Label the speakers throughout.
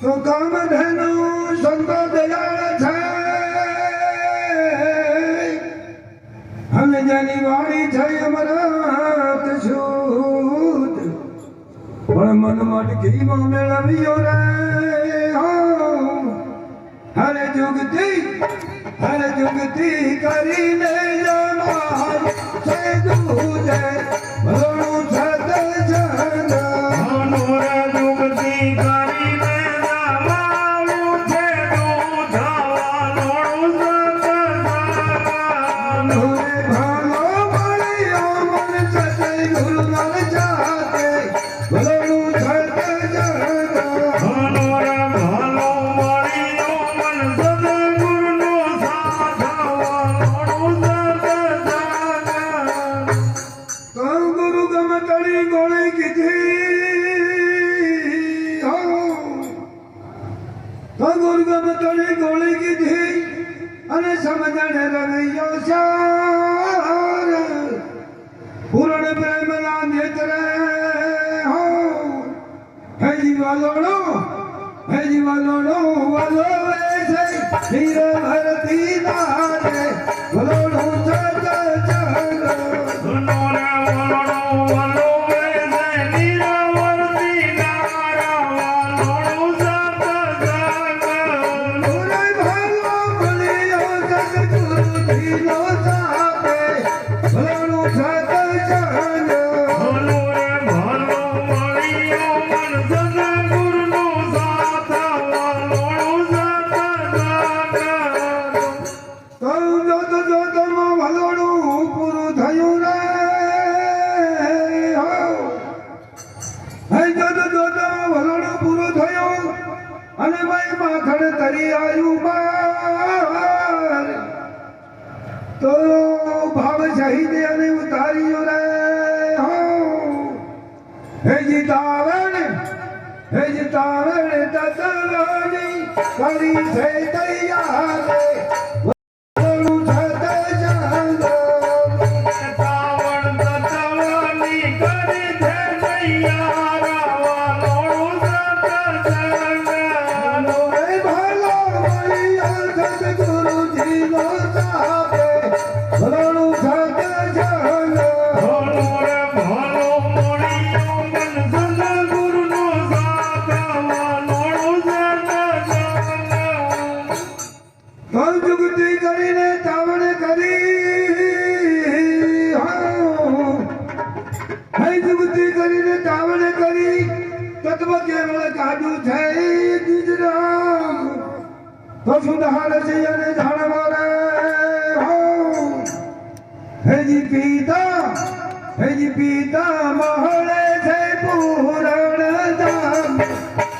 Speaker 1: تو کم دھنوش سنت دلائے
Speaker 2: چھے ہم ગમતણી ગોળી કીધી. હો તો ગુરુ ગમતણી ગોળી કીધી અને સમજણ રવૈયો ચાર પૂર્ણ પ્રેમના નેત્ર ભરતી નારે અને ભાઈ માખણ તરી આવ્યું બાર. તો ભાવ શહીદ અને ઉતાર્યો રે. હો. હે જીતાવણ હે જીતાવણ તતવાની કરી છે તૈયાર તો સુધાર છે અને જાણવા રે હો હેજી પિતા હેજી પિતા મહળે છે પૂરણ ધામ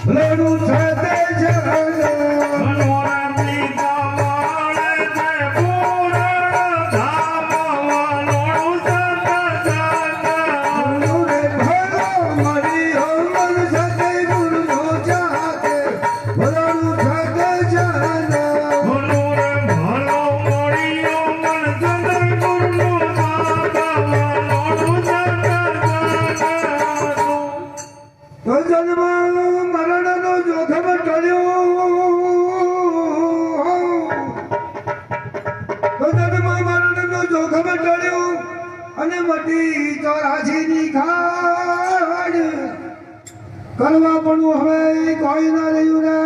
Speaker 2: લડું છતે અને મટી ચોરાશીની ખાડ કરવા પણ હવે કોઈ ના રહ્યું રે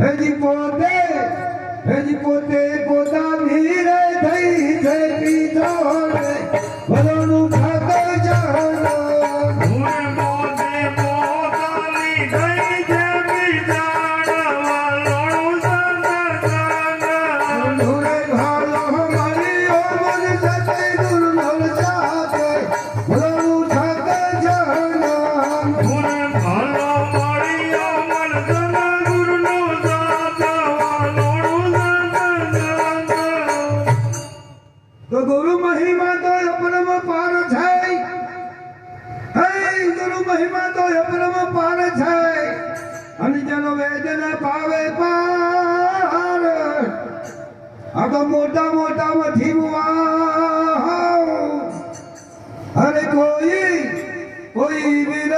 Speaker 2: હેજી પોતે હેજી મહિમા તો અપરમ પાર છે હે ગુરુ મહિમા તો અપરમ પાર છે અને જેનો વેદન પાવે પાર આ તો મોટા મોટા મથી અરે કોઈ કોઈ વીર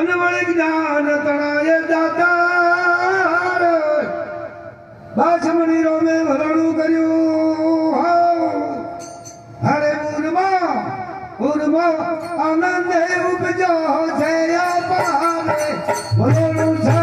Speaker 1: અનવળ જ્ઞાન
Speaker 2: તણાય દાતાર. ભાષમણી રોમે ભરણું કર્યું. હરે ઉર્મા ઉર્મા આનંદે ઉપજો છે અપારે ભરણું છે